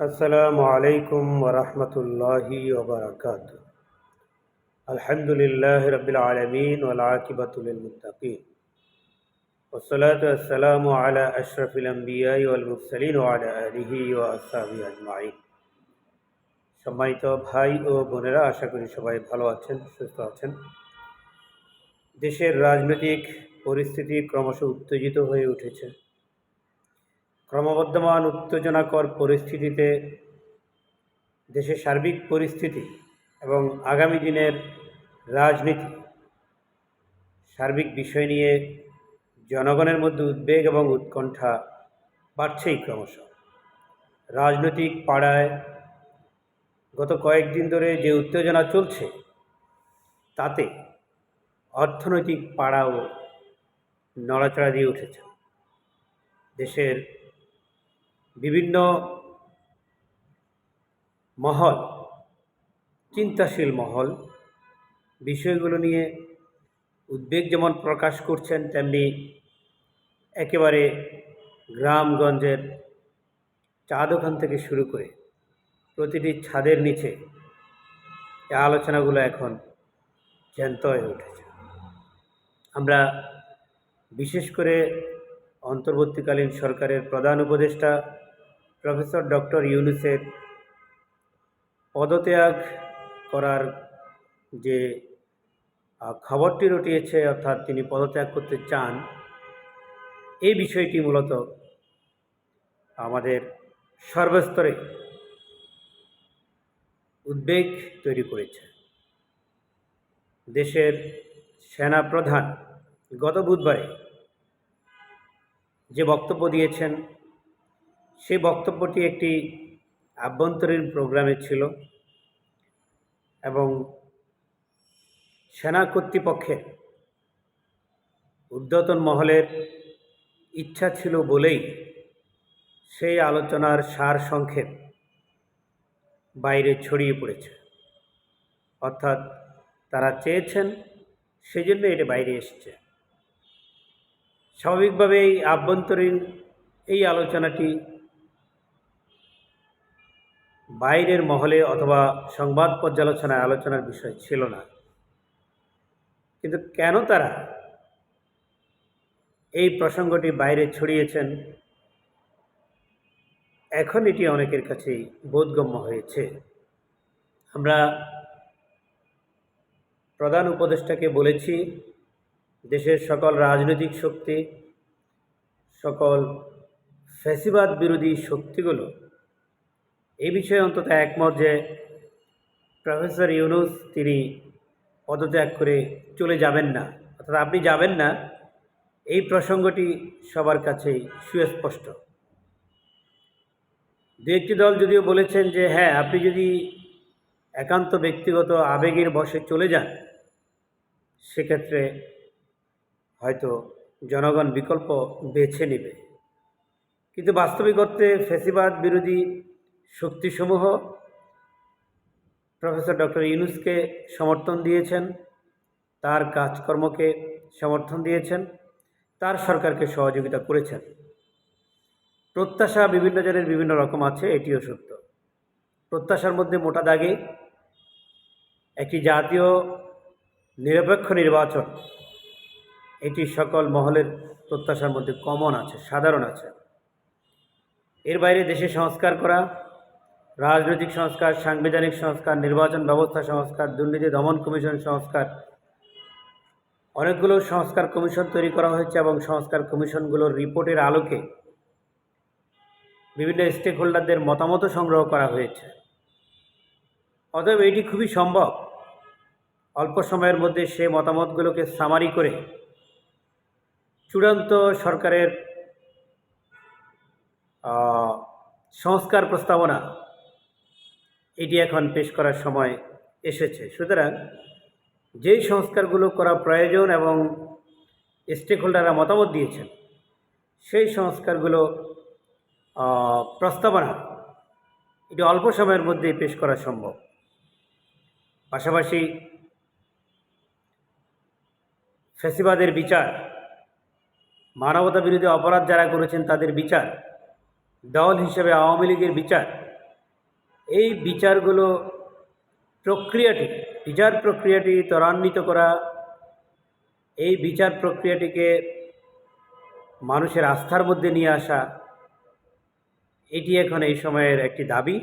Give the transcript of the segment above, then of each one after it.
السلام عليكم ورحمة الله وبركاته الحمد لله رب العالمين والعاقبة للمتقين والصلاة والسلام على أشرف الأنبياء والمرسلين وعلى آله وأصحابه أجمعين সম্মানিত ভাই ও বোনেরা আশা করি সবাই ভালো আছেন সুস্থ আছেন দেশের রাজনৈতিক পরিস্থিতি ক্রমশ উত্তেজিত হয়ে উঠেছে ক্রমবর্ধমান উত্তেজনাকর পরিস্থিতিতে দেশের সার্বিক পরিস্থিতি এবং আগামী দিনের রাজনীতি সার্বিক বিষয় নিয়ে জনগণের মধ্যে উদ্বেগ এবং উৎকণ্ঠা বাড়ছেই ক্রমশ। রাজনৈতিক পাড়ায় গত কয়েকদিন ধরে যে উত্তেজনা চলছে, তাতে অর্থনৈতিক পাড়াও নড়াচড়া দিয়ে উঠেছে। দেশের বিভিন্ন মহল, চিন্তাশীল মহল বিষয়গুলো নিয়ে উদ্বেগ যেমন প্রকাশ করছেন, তেমনি একেবারে গ্রামগঞ্জের চা দোকান থেকে শুরু করে প্রতিটি ছাদের নিচে এই আলোচনাগুলো এখন জ্যান্ত হয়ে উঠেছে। আমরা বিশেষ করে অন্তর্বর্তীকালীন সরকারের প্রধান উপদেষ্টা প্রফেসর ডক্টর ইউনুসের পদত্যাগ করার যে খবরটি রটিয়েছে, অর্থাৎ তিনি পদত্যাগ করতে চান, এই বিষয়টি মূলত আমাদের সর্বস্তরে উদ্বেগ তৈরি করেছে। দেশের সেনা প্রধান গত বুধবারে যে বক্তব্য দিয়েছেন, সেই বক্তব্যটি একটি আভ্যন্তরীণ প্রোগ্রামে ছিল এবং সেনা কর্তৃপক্ষের ঊর্ধ্বতন মহলের ইচ্ছা ছিল বলেই সেই আলোচনার সার সংক্ষেপ বাইরে ছড়িয়ে পড়েছে। অর্থাৎ তারা চেয়েছেন সেজন্য এটা বাইরে এসেছে। স্বাভাবিকভাবেই আভ্যন্তরীণ এই আলোচনাটি বাইরের মহলে অথবা সংবাদ পর্যালোচনায় আলোচনার বিষয় ছিল না। কিন্তু কেন তারা এই প্রসঙ্গটি বাইরে ছড়িয়েছেন, এখন এটি অনেকের কাছেই বোধগম্য হয়েছে। আমরা প্রধান উপদেষ্টাকে বলেছি দেশের সকল রাজনৈতিক শক্তি, সকল ফ্যাসিবাদ বিরোধী শক্তিগুলো এই বিষয়ে অন্তত একমত যে প্রফেসর ইউনুস তিনি পদত্যাগ করে চলে যাবেন না। অর্থাৎ আপনি যাবেন না, এই প্রসঙ্গটি সবার কাছেই সুস্পষ্ট। দু একটি দল যদিও বলেছেন যে হ্যাঁ আপনি যদি একান্ত ব্যক্তিগত আবেগের বশে চলে যান, সেক্ষেত্রে হয়তো জনগণ বিকল্প বেছে নেবে। কিন্তু বাস্তবিক অর্থে ফেসিবাদ বিরোধী শক্তিসমূহ প্রফেসর ডক্টর ইউনুসকে সমর্থন দিয়েছেন, তার কাজকর্মকে সমর্থন দিয়েছেন, তার সরকারকে সহযোগিতা করেছেন। প্রত্যাশা বিভিন্ন জনের বিভিন্ন রকম আছে, এটিও সত্য। প্রত্যাশার মধ্যে মোটা দাগে একটি জাতীয় নিরপেক্ষ নির্বাচন এটি সকল মহলের প্রত্যাশার মধ্যে কমন আছে, সাধারণ আছে। এর বাইরে দেশে সংস্কার করা, রাজনৈতিক সংস্কার, সাংবিধানিক সংস্কার, নির্বাচন ব্যবস্থা সংস্কার, দুর্নীতি দমন কমিশন সংস্কার, অনেকগুলো সংস্কার কমিশন তৈরি করা হয়েছে এবং সংস্কার কমিশনগুলোর রিপোর্টের আলোকে বিভিন্ন স্টেক হোল্ডারদের মতামতও সংগ্রহ করা হয়েছে। অতএব এটি খুবই সম্ভব। অল্প সময়ের মধ্যে সে মতামতগুলোকে সামারি করে চূড়ান্ত সরকারের সংস্কার প্রস্তাবনা এটি এখন পেশ করার সময় এসেছে। সুতরাং যেই সংস্কারগুলো করা প্রয়োজন এবং স্টেক হোল্ডাররা মতামত দিয়েছেন, সেই সংস্কারগুলো প্রস্তাবনা এটি অল্প সময়ের মধ্যেই পেশ করা সম্ভব। পাশাপাশি ফ্যাসিবাদের বিচার মানবতা বিরোধী অপরাধ যারা করেছেন তাদের বিচার, দল হিসেবে আওয়ামী লীগের বিচার, এই বিচারগুলো প্রক্রিয়াটি, বিচার প্রক্রিয়াটি ত্বরান্বিত করা, এই বিচার প্রক্রিয়াটিকে মানুষের আস্থার মধ্যে নিয়ে আসা, এটি এখন এই সময়ের একটি দাবি।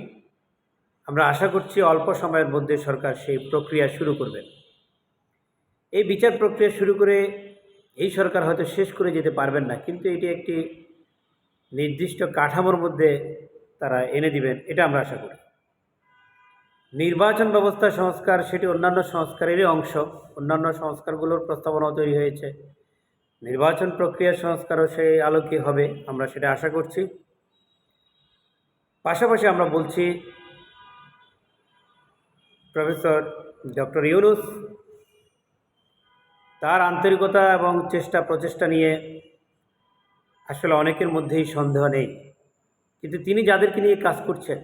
আমরা আশা করছি অল্প সময়ের মধ্যে সরকার সেই প্রক্রিয়া শুরু করবেন এই বিচার প্রক্রিয়া শুরু করে এই সরকার হয়তো শেষ করে যেতে পারবেন না, কিন্তু এটি একটি নির্দিষ্ট কাঠামোর মধ্যে তারা এনে দিবেন, এটা আমরা আশা করি। নির্বাচন ব্যবস্থা সংস্কার, সেটি অন্যান্য সংস্কারেরই অংশ, অন্যান্য সংস্কারগুলোর প্রস্তাবনাও তৈরি হয়েছে। নির্বাচন প্রক্রিয়ার সংস্কারও সেই আলোকে হবে, আমরা সেটা আশা করছি। পাশাপাশি আমরা বলছি, প্রফেসর ডক্টর ইউনুস তার আন্তরিকতা এবং চেষ্টা, প্রচেষ্টা নিয়ে আসলে অনেকের মধ্যেই সন্দেহ নেই। কিন্তু তিনি যাদেরকে নিয়ে কাজ করছেন,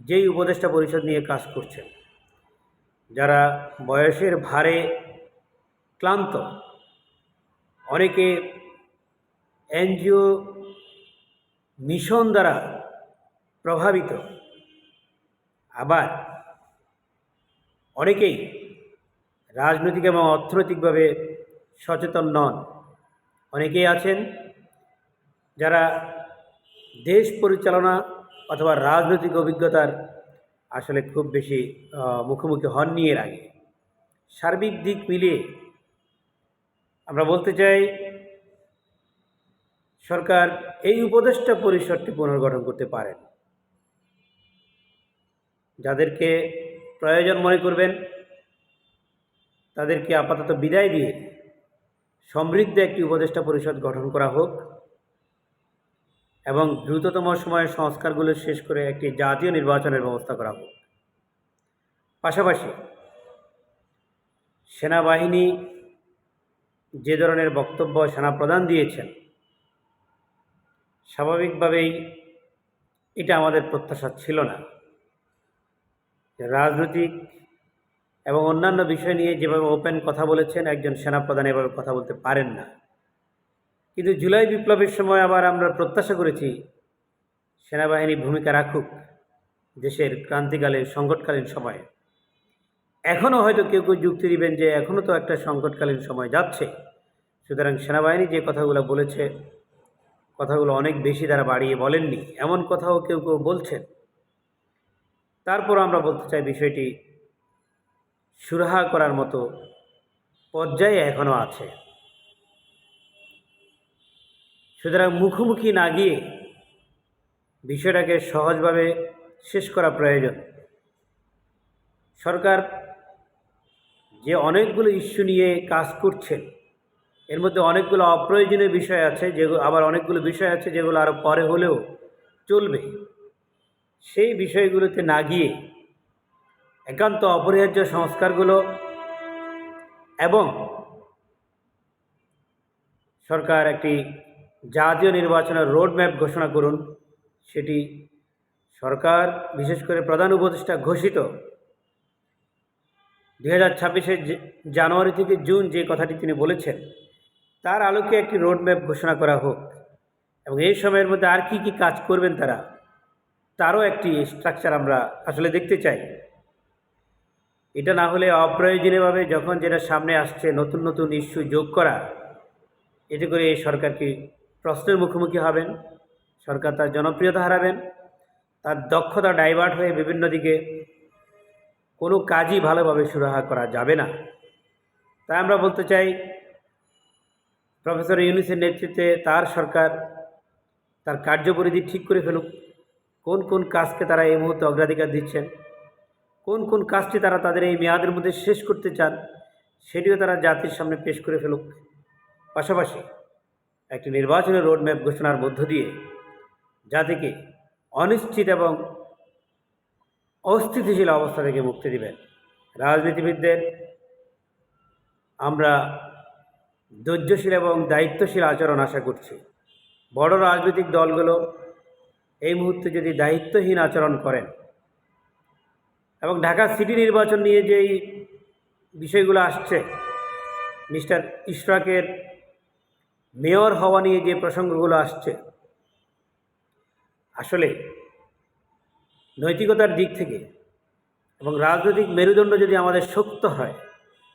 যেই উপদেষ্টা পরিষদ নিয়ে কাজ করছেন, যারা বয়সের ভারে ক্লান্ত, অনেকে এনজিও মিশন দ্বারা প্রভাবিত, আবার অনেকেই রাজনৈতিক এবং অর্থনৈতিকভাবে সচেতন নন। অনেকেই আছেন যারা দেশ পরিচালনা অথবা রাজনৈতিক অভিজ্ঞতার আসলে খুব বেশি মুখোমুখি হননি এর আগে। সার্বিক দিক মিলিয়ে আমরা বলতে চাই, সরকার এই উপদেষ্টা পরিষদটি পুনর্গঠন করতে পারেন। যাদেরকে প্রয়োজন মনে করবেন তাদেরকে আপাতত বিদায় দিয়ে সমৃদ্ধ একটি উপদেষ্টা পরিষদ গঠন করা হোক এবং দ্রুততম সময়ে সংস্কারগুলো শেষ করে একটি জাতীয় নির্বাচনের ব্যবস্থা করা হোক। পাশাপাশি সেনাবাহিনী যে ধরনের বক্তব্য সেনাপ্রধান দিয়েছেন, স্বাভাবিকভাবেই এটা আমাদের প্রত্যাশা ছিল না। রাজনৈতিক এবং অন্যান্য বিষয় নিয়ে যেভাবে ওপেন কথা বলেছেন, একজন সেনাপ্রধান এভাবে কথা বলতে পারেন না। কিন্তু জুলাই বিপ্লবের সময় আবার আমরা প্রত্যাশা করেছি সেনাবাহিনী ভূমিকা রাখুক দেশের ক্রান্তিকালে সংকটকালীন সময়ে। এখনও হয়তো কেউ কেউ যুক্তি দিবেন যে এখনও তো একটা সংকটকালীন সময় যাচ্ছে। সুতরাং সেনাবাহিনী যে কথাগুলো বলেছে, কথাগুলো অনেক বেশি তারা বাড়িয়ে বলেননি। এমন কথাও কেউ কেউ বলছেন। তারপর আমরা বলতে চাই বিষয়টি সুরাহা করার মতো পর্যায়ে এখনও আছে। সুতরাং মুখোমুখি না গিয়ে বিষয়টাকে সহজভাবে শেষ করা প্রয়োজন। সরকার যে অনেকগুলো ইস্যু নিয়ে কাজ করছেন, এর মধ্যে অনেকগুলো অপ্রয়োজনীয় বিষয় আছে যেগুলো আবার অনেকগুলো বিষয় আছে যেগুলো আরও পরে হলেও চলবে। সেই বিষয়গুলোতে না গিয়ে একান্ত অপরিহার্য সংস্কারগুলো এবং সরকার একটি জাতীয় নির্বাচনের রোডম্যাপ ঘোষণা করুন, সেটি সরকার, বিশেষ করে প্রধান উপদেষ্টা ঘোষিত। দুই হাজার ছাব্বিশের জানুয়ারি থেকে জুন যে কথাটি তিনি বলেছেন, তার আলোকে একটি রোডম্যাপ ঘোষণা করা হোক। এবং এই সময়ের মধ্যে আর কি কি কাজ করবেন তারা, তারও একটি স্ট্রাকচার আমরা আসলে দেখতে চাই। এটা না হলে অপ্রয়োজনীয়ভাবে যখন যেটা সামনে আসছে, নতুন নতুন ইস্যু যোগ করা, এতে করে এই সরকার কি প্রশ্নের মুখোমুখি হবেন? সরকার তার জনপ্রিয়তা হারাবেন? তার দক্ষতা ডাইভার্ট হয়ে বিভিন্ন দিকে কোনো কাজই ভালোভাবে সুরাহা করা যাবে না। তাই আমরা বলতে চাই, প্রফেসর ইউনিসের নেতৃত্বে তার সরকার তার কার্যপরিধি ঠিক করে ফেলুক। কোন কোন কাজকে তারা এই মুহূর্তে অগ্রাধিকার দিচ্ছেন? কোন কোন কাজটি তারা তাদের এই মেয়াদের মধ্যে শেষ করতে চান, সেটিও তারা জাতির সামনে পেশ করে ফেলুক। পাশাপাশি একটি নির্বাচনের রোডম্যাপ ঘোষণার মধ্য দিয়ে জাতিকে অনিশ্চিত এবং অস্থিতিশীল অবস্থা থেকে মুক্তি দিবেন। রাজনীতিবিদদের আমরা ধৈর্যশীল এবং দায়িত্বশীল আচরণ আশা করছি। বড় রাজনৈতিক দলগুলো এই মুহূর্তে যদি দায়িত্বহীন আচরণ করেন এবং ঢাকা সিটি নির্বাচন নিয়ে যেই বিষয়গুলো আসছে, মিস্টার ইশরাকের মেয়র হওয়া নিয়ে যে প্রসঙ্গগুলো আসছে, আসলে নৈতিকতার দিক থেকে এবং রাজনৈতিক মেরুদণ্ড যদি আমাদের শক্ত হয়,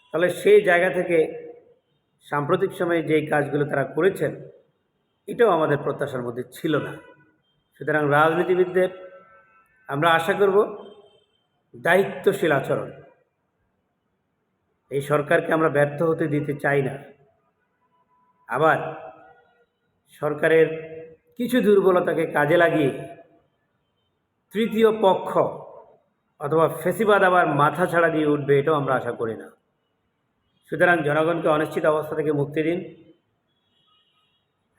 তাহলে সেই জায়গা থেকে সাম্প্রতিক সময়ে যেই কাজগুলো তারা করেছেন, এটাও আমাদের প্রত্যাশার মধ্যে ছিল না। সুতরাং রাজনীতিবিদদের আমরা আশা করব দায়িত্বশীল আচরণ। এই সরকারকে আমরা ব্যর্থ হতে দিতে চাই না। আবার সরকারের কিছু দুর্বলতাকে কাজে লাগিয়ে তৃতীয় পক্ষ অথবা ফেসিবাদ আবার মাথা ছাড়া দিয়ে উঠবে এটাও আমরা আশা করি না। সুতরাং জনগণকে অনিশ্চিত অবস্থা থেকে মুক্তি দিন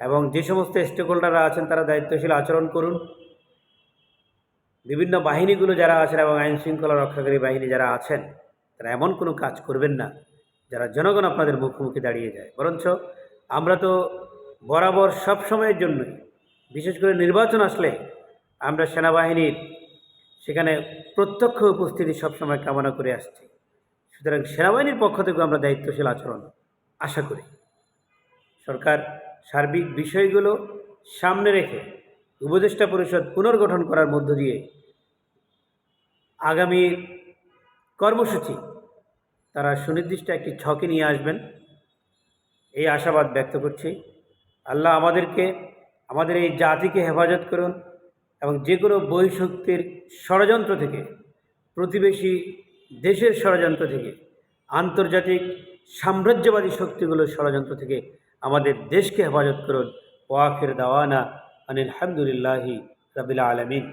এবং যে সমস্ত স্টেক হোল্ডাররা আছেন তারা দায়িত্বশীল আচরণ করুন। বিভিন্ন বাহিনীগুলো যারা আছেন এবং আইন শৃঙ্খলা রক্ষাকারী বাহিনী যারা আছেন, তারা এমন কোনো কাজ করবেন না যারা জনগণ আপনাদের মুখোমুখি দাঁড়িয়ে যায়। বরঞ্চ আমরা তো বরাবর সব সময়ের জন্যই, বিশেষ করে নির্বাচন আসলে আমরা সেনাবাহিনীর সেখানে প্রত্যক্ষ উপস্থিতি সবসময় কামনা করে আসছি। সুতরাং সেনাবাহিনীর পক্ষ থেকেও আমরা দায়িত্বশীল আচরণ আশা করি। সরকার সার্বিক বিষয়গুলো সামনে রেখে উপদেষ্টা পরিষদ পুনর্গঠন করার মধ্য দিয়ে আগামী কর্মসূচি, তারা সুনির্দিষ্ট একটি ছকে নিয়ে আসবেন। এই আশাবাদ ব্যক্ত করছি। আল্লাহ আমাদেরকে, আমাদের এই জাতিকে হেফাজত করুন এবং যে কোনো বহিঃশক্তির ষড়যন্ত্র থেকে, প্রতিবেশী দেশের ষড়যন্ত্র থেকে, আন্তর্জাতিক সাম্রাজ্যবাদী শক্তিগুলোর ষড়যন্ত্র থেকে আমাদের দেশকে হেফাজত করুন। ওয়াফির দাওয়ানা আনিল হামদুলিল্লাহি রবিল আলমিন